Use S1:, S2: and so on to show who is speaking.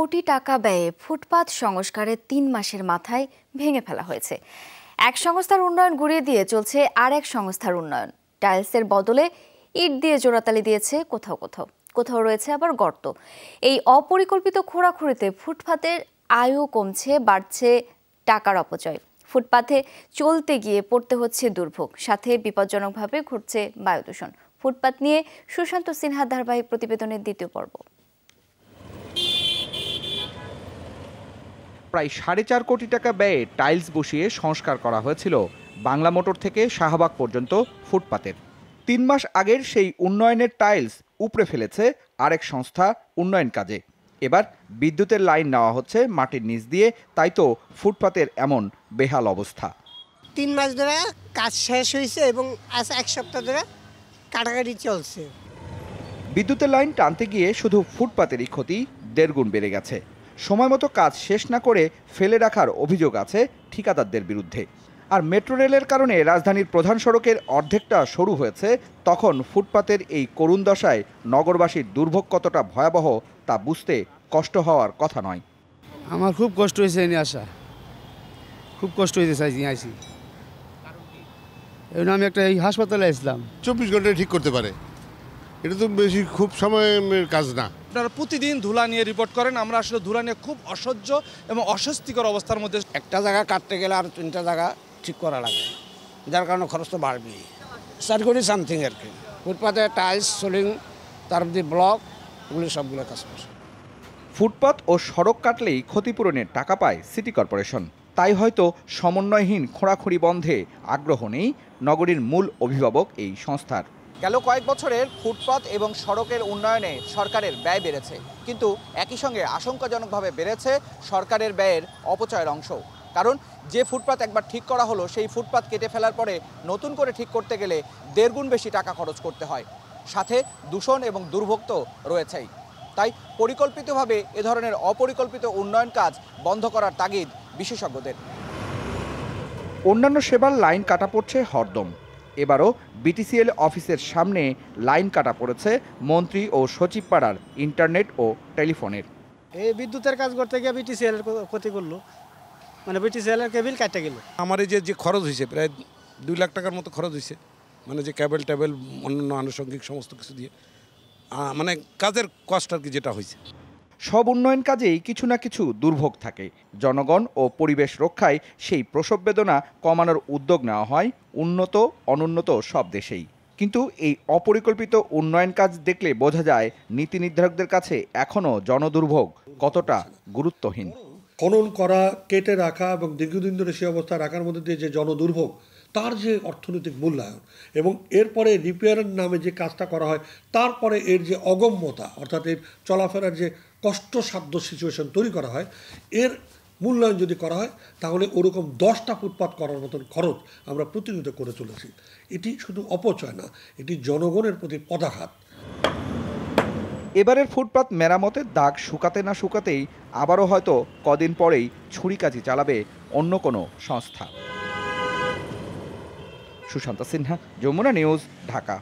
S1: কোটি টাকা ব্যয়ে ফুটপাত সংস্কারের তিন মাসের মাথায় ভেঙে ফেলা হয়েছে। এক সংস্থার উন্নয়ন গুড়িয়ে দিয়ে চলছে আর এক সংস্থার উন্নয়ন। টাইলসের বদলে ইট দিয়ে জোড়াতালি দিয়েছে কোথাও কোথাও। কোথাও রয়েছে আবার গর্ত। এই অপরিকল্পিত খোঁড়াখুঁড়িতে ফুটপাতের আয়ও কমছে, বাড়ছে টাকার অপচয়। ফুটপাথে চলতে গিয়ে পড়তে হচ্ছে দুর্ভোগ। সাথে বিপজ্জনকভাবে ঘটছে বায়ু দূষণ ফুটপাত নিয়ে সুশান্ত সিনহা ধারাবাহিক প্রতিবেদনের দ্বিতীয় পর্ব।
S2: প্রায় সাড়ে চার কোটি টাকা ব্যয়ে টাইলস বসিয়ে সংস্কার করা হয়েছিল বাংলা মোটর থেকে শাহবাগ পর্যন্ত ফুটপাতের। তিন মাস আগের সেই উন্নয়নের টাইলস উপড়ে ফেলেছে আরেক সংস্থা উন্নয়ন কাজে। এবার বিদ্যুতের লাইন নেওয়া হচ্ছে মাটির নিচ দিয়ে তাই তো ফুটপাতের এমন বেহাল অবস্থা।
S3: তিন মাস ধরে কাজ শেষ হয়েছে এবং আজ এক সপ্তাহ ধরে কাটাকাটি চলছে।
S2: বিদ্যুতের লাইন টানতে গিয়ে শুধু ফুটপাতেরই ক্ষতি দেড় গুণ বেড়ে গেছে। সময় মতো কাজ শেষ না করে ফেলে রাখার অভিযোগ আছে ঠিকাদারদের বিরুদ্ধে। আর মেট্রো রেলের কারণে রাজধানীর প্রধান সড়কের অর্ধেকটা সরু হয়েছে তখন ফুটপাতের এই করুণ দশায় নগরবাসীর দুর্ভোগ কতটা ভয়াবহ তা বুঝতে কষ্ট হওয়ার কথা নয়।
S4: আমার খুব কষ্ট হয়েছে এনে আসা খুব কষ্ট হয়েছে আইসি এই আমি একটা এই হাসপাতালে আসলাম।
S5: চব্বিশ ঘন্টায় ঠিক করতে পারে। এটা তো বেশি খুব সময়ের কাজ না।
S6: আপনারা প্রতিদিন ধুলা নিয়ে রিপোর্ট করেন। আমরা আসলে ধুলা নিয়ে খুব অসহ্য এবং অস্বস্তিকর অবস্থার মধ্যে
S7: একটা জায়গা কাটতে গেলে আর তিনটা জায়গা ঠিক করা লাগে। যার কারণে খরচ তো বাড়বে চার কোটি সামথিং আর কি। ফুটপাতে টাইলস সোলিং তার মধ্যে ব্লক ওগুলি সবগুলো কাজ করছে।
S2: ফুটপাত ও সড়ক কাটলেই ক্ষতিপূরণের টাকা পায় সিটি কর্পোরেশন তাই হয়তো সমন্বয়হীন খোঁড়াখুঁড়ি বন্ধে আগ্রহ নেই নগরীর মূল অভিভাবক এই সংস্থার। গেল কয়েক বছরের ফুটপাত এবং সড়কের উন্নয়নে সরকারের ব্যয় বেড়েছে। কিন্তু একই সঙ্গে আশঙ্কাজনকভাবে বেড়েছে সরকারের ব্যয়ের অপচয়ের অংশ। কারণ যে ফুটপাত একবার ঠিক করা হলো, সেই ফুটপাত কেটে ফেলার পরে নতুন করে ঠিক করতে গেলে দেড় গুণ বেশি টাকা খরচ করতে হয়। সাথে দূষণ এবং দুর্ভোগ তো রয়েছেই। তাই পরিকল্পিতভাবে এ ধরনের অপরিকল্পিত উন্নয়ন কাজ বন্ধ করার তাগিদ বিশেষজ্ঞদের। অন্যান্য সেবার লাইন কাটা পড়ছে হরদম। এবারও বিটিসিএল অফিসের সামনে লাইন কাটা পড়েছে মন্ত্রী ও সচিবপাড়ার ইন্টারনেট ও টেলিফোনের।
S8: এই বিদ্যুতের কাজ করতে গিয়ে বিটিসিএল এর ক্ষতি করল। মানে বিটিসিএল এর কেবিল কাটতে গেল।
S9: আমার এই যে যে খরচ হয়েছে প্রায় দুই লাখ টাকার মতো খরচ হয়েছে মানে যে ক্যাবেল ট্যাবেল অন্যান্য আনুষঙ্গিক সমস্ত কিছু দিয়ে মানে কাজের কষ্ট আর কি যেটা হয়েছে।
S2: সব উন্নয়ন কাজেই কিছু না কিছু দুর্ভোগ থাকে। জনগণ ও পরিবেশ রক্ষায় সেই প্রসব বেদনা কমানোর উদ্যোগ নেওয়া হয় উন্নত, অনুন্নত সব দেশেই। কিন্তু এই অপরিকল্পিত উন্নয়ন কাজ দেখলে বোঝা যায় নীতি নির্ধারকদের কাছে এখনও জনদুর্ভোগ কতটা গুরুত্বহীন।
S10: খনন করা, কেটে রাখা এবং দীর্ঘদিন ধরে সেই অবস্থা রাখার মধ্যে দিয়ে যে জনদুর্ভোগ তার যে অর্থনৈতিক মূল্যায়ন এবং এরপরে রিপেয়ারের নামে যে কাজটা করা হয়, তারপরে এর যে অগম্যতা, অর্থাৎ এর চলাফেরার যে কষ্টসাধ্য সিচুয়েশন তৈরি করা হয়, এর মূল্যায়ন যদি করা হয়, তাহলে ওরকম দশটা ফুটপাত করার মতন খরচ আমরা প্রতিনিয়ত করে চলেছি। এটি শুধু অপচয় না, এটি জনগণের প্রতি পদাঘাত।
S2: এবারের ফুটপাত মেরামতের দাগ শুকাতে না শুকাতেই আবারও হয়তো কদিন পরেই ছুরিকাজি চালাবে অন্য কোনো সংস্থা। সুশান্ত সিনহা যমুনা নিউজ ঢাকা।